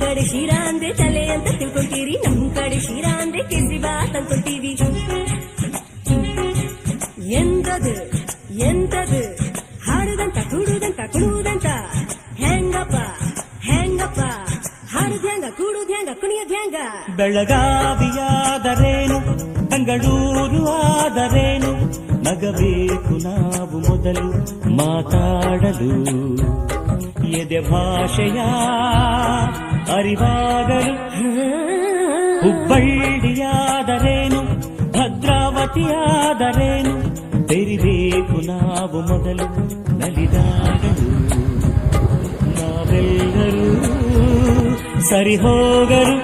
ಕಡೆ ಶಿರಾ ಅಂದ್ರೆ ತಲೆ ಅಂತ ತಿಳ್ಕೊಂತೀರಿ, ನಮ್ ಕಡೆ ಶಿರಾ ಅಂದ್ರೆ ಬಾತ್ ಅನ್ಕೊಂತೀವಿ ಎಂತದು ಎಂತದು, ಹಾಡುದಂತ, ಕೂಡುದಂತ ಕುಣುವುದಂತ ಹೆಂಗಪ್ಪ ಹೆಂಗಪ್ಪ, ಹಾಡುದ್ ಹೆಂಗ ಕೂಡು ಹೆಂಗ ಕುಣಿಯ ಹೆಂಗ? ಬೆಳಗಾವಿಯಾದರೇನು, ಬೆಂಗಳೂರು ಆದರೇನು, ನಗಬೇಕು ನಾವು ಮೊದಲು ಮಾತಾಡಲು. ಎದೆ ಭಾಷೆಯ ಅರಿವಾಗಲು ಹುಬ್ಬಳ್ಳಿಯಾದರೇನು ಭದ್ರಾವತಿಯಾದರೇನು ತೆರಿಬೇಕು ನಾವು ಮೊದಲು ನಲಿದಾಡಲು ನಾವೆಲ್ಲರೂ ಸರಿ ಹೋಗಲು